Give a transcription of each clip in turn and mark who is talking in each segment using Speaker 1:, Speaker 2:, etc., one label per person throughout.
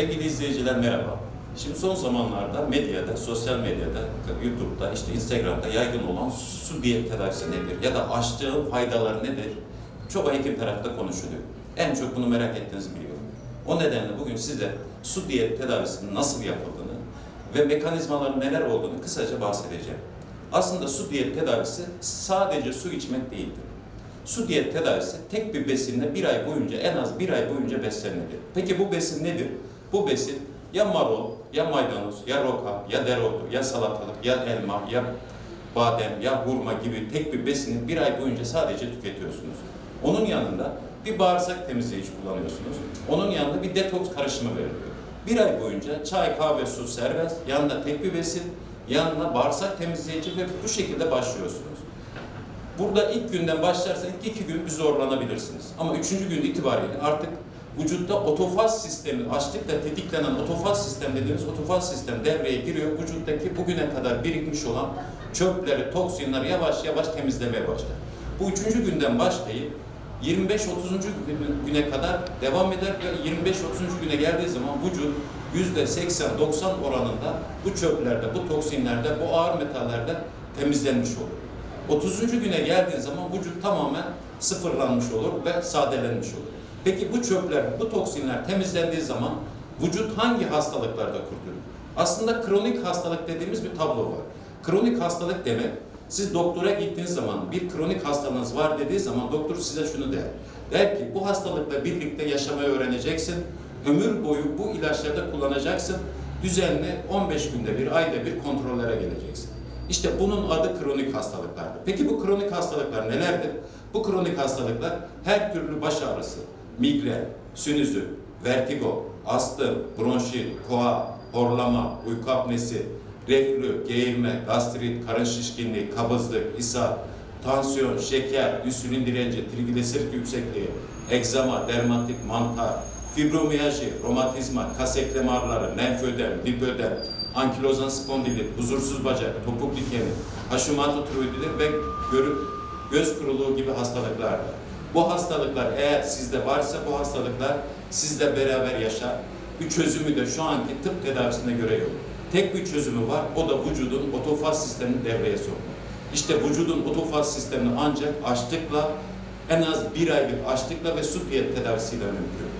Speaker 1: İzleyiciler merhaba. Şimdi son zamanlarda medyada, sosyal medyada, YouTube'da, işte Instagram'da yaygın olan su diyet tedavisi nedir? Ya da açlığın faydaları nedir? Çoğu hekim tarafta konuşuluyor. En çok bunu merak ettiğinizi biliyorum. O nedenle bugün size su diyet tedavisinin nasıl yapıldığını ve mekanizmaların neler olduğunu kısaca bahsedeceğim. Aslında su diyet tedavisi sadece su içmek değildir. Su diyet tedavisi tek bir besinle bir ay boyunca en az bir ay boyunca beslenmelidir. Peki bu besin nedir? Bu besin ya marul, ya maydanoz, ya roka, ya dereotu, ya salatalık, ya elma, ya badem, ya hurma gibi tek bir besini bir ay boyunca sadece tüketiyorsunuz. Onun yanında bir bağırsak temizleyici kullanıyorsunuz. Onun yanında bir detoks karışımı veriliyor. Bir ay boyunca çay, kahve, su serbest, yanında tek bir besin, yanına bağırsak temizleyici ve bu şekilde başlıyorsunuz. Burada ilk günden başlarsanız ilk iki gün bir zorlanabilirsiniz. Ama üçüncü gün itibariyle artık vücutta otofaz sistemi, açlıkla tetiklenen otofaz sistem dediğimiz otofaz sistem devreye giriyor. Vücuttaki bugüne kadar birikmiş olan çöpleri, toksinleri yavaş yavaş temizlemeye başlar. Bu üçüncü günden başlayıp 25-30. güne kadar devam eder ve 25-30. güne geldiği zaman vücut %80-90 oranında bu çöplerde, bu toksinlerde, bu ağır metallerde temizlenmiş olur. 30. güne geldiğin zaman vücut tamamen sıfırlanmış olur ve sadelenmiş olur. Peki bu çöpler, bu toksinler temizlendiği zaman vücut hangi hastalıklarda kurtulur? Aslında kronik hastalık dediğimiz bir tablo var. Kronik hastalık demek, siz doktora gittiğiniz zaman bir kronik hastalığınız var dediği zaman doktor size şunu der. Der ki bu hastalıkla birlikte yaşamayı öğreneceksin. Ömür boyu bu ilaçları da kullanacaksın. Düzenli 15 günde bir, ayda bir kontrollere geleceksin. İşte bunun adı kronik hastalıklardır. Peki bu kronik hastalıklar nelerdir? Bu kronik hastalıklar her türlü baş ağrısı, migren, sinüzit, vertigo, astım, bronşit, koa, horlama, uyku apnesi, reflü, geğirme, gastrit, karın şişkinliği, kabızlık, ishal, tansiyon, şeker, insülin direnci, trigliserit yüksekliği, egzama, dermatit, mantar, fibromiyalji, romatizma, kas eklem ağrıları, lenfödem, lipödem, ankilozan spondilit, huzursuz bacak, topuk dikeni, Hashimoto tiroiditi ve görü, göz kuruluğu gibi hastalıklar var. Bu hastalıklar eğer sizde varsa bu hastalıklar sizle beraber yaşar. Bir çözümü de şu anki tıp tedavisine göre yok. Tek bir çözümü var, o da vücudun otofaz sistemini devreye sokmak. İşte vücudun otofaz sistemini ancak açlıkla, en az bir aylık açlıkla ve su diyet tedavisiyle mümkün.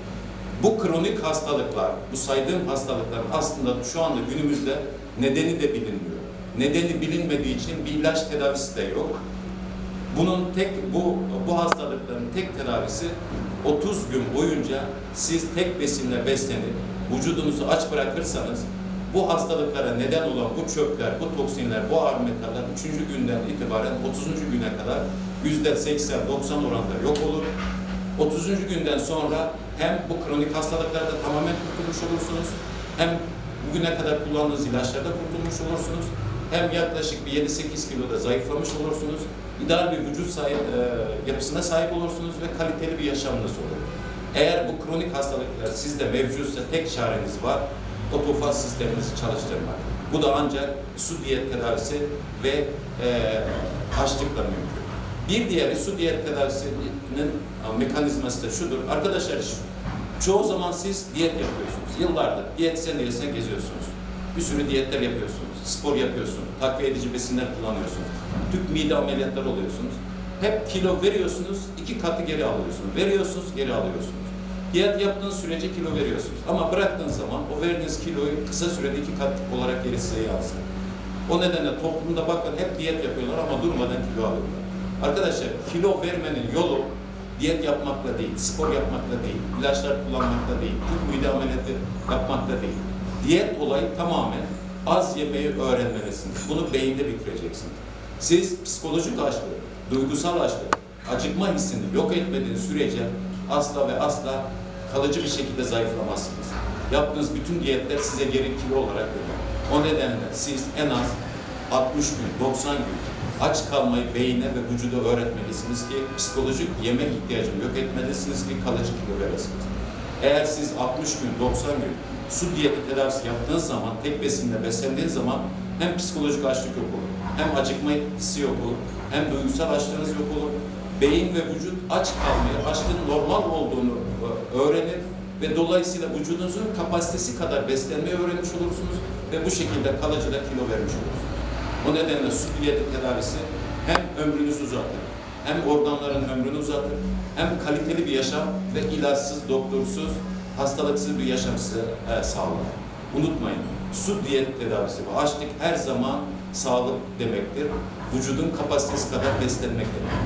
Speaker 1: Bu kronik hastalıklar, bu saydığım hastalıkların aslında şu anda günümüzde nedeni de bilinmiyor. Nedeni bilinmediği için bir ilaç tedavisi de yok. Bunun tek bu bu hastalıkların tek tedavisi 30 gün boyunca siz tek besinle beslenip vücudunuzu aç bırakırsanız bu hastalıklara neden olan bu çöpler, bu toksinler, bu ağır metaller 3. günden itibaren 30. güne kadar %80-90 oranda yok olur. 30. günden sonra hem bu kronik hastalıklarda tamamen kurtulmuş olursunuz, hem bugüne kadar kullandığınız ilaçlarda kurtulmuş olursunuz, hem yaklaşık bir 7-8 kiloda zayıflamış olursunuz, ideal bir vücut sahip, e, yapısına sahip olursunuz ve kaliteli bir yaşamınız olur. Eğer bu kronik hastalıklar sizde mevcutsa tek çareniz var, otofaz sisteminizi çalıştırmak. Bu da ancak su diyet tedavisi ve e, açlıkla mümkün. Bir diğeri su diyet tedavisinin e, mekanizması da şudur. Arkadaşlar çoğu zaman siz diyet yapıyorsunuz. Yıllardır diyetisyen diyetisyen geziyorsunuz. Bir sürü diyetler yapıyorsunuz. Spor yapıyorsunuz. Takviye edici besinler kullanıyorsunuz. Tüp mide ameliyatları oluyorsunuz. Hep kilo veriyorsunuz, iki katı geri alıyorsunuz. Veriyorsunuz, geri alıyorsunuz. Diyet yaptığınız sürece kilo veriyorsunuz. Ama bıraktığınız zaman o verdiğiniz kiloyu kısa sürede iki kat olarak geri size yansır. O nedenle toplumda bakın hep diyet yapıyorlar ama durmadan kilo alıyorlar. Arkadaşlar kilo vermenin yolu diyet yapmakla değil, spor yapmakla değil, ilaçlar kullanmakla değil, tüp mide ameliyatı yapmakla değil. Diyet olayı tamamen az yemeyi öğrenmelisiniz. Bunu beyinde bitireceksiniz. Siz psikolojik açlığı, duygusal açlığı, acıkma hissini yok etmediğiniz sürece asla ve asla kalıcı bir şekilde zayıflamazsınız. Yaptığınız bütün diyetler size geri kilo olarak döner. O nedenle siz en az 60 gün, 90 gün aç kalmayı beyine ve vücuda öğretmelisiniz ki psikolojik yemek ihtiyacını yok etmelisiniz ki kalıcı kilo veresiniz. Eğer siz 60 gün, 90 gün su diyeti tedavisi yaptığınız zaman, tek besinle beslendiğiniz zaman hem psikolojik açlık yok olur, hem acıkma hissi yok olur, hem duygusal açlığınız yok olur. Beyin ve vücut aç kalmayı, açlığın normal olduğunu e, öğrenir ve dolayısıyla vücudunuzun kapasitesi kadar beslenmeyi öğrenmiş olursunuz ve bu şekilde kalıcı da kilo vermiş olursunuz. O nedenle su diyeti tedavisi hem ömrünüzü uzatır, hem organların ömrünü uzatır, hem kaliteli bir yaşam ve ilaçsız, doktorsuz, hastalıksız bir yaşam size e, sağlar. Unutmayın, su diyet tedavisi ve açlık her zaman sağlık demektir. Vücudun kapasitesi kadar beslenmek demektir.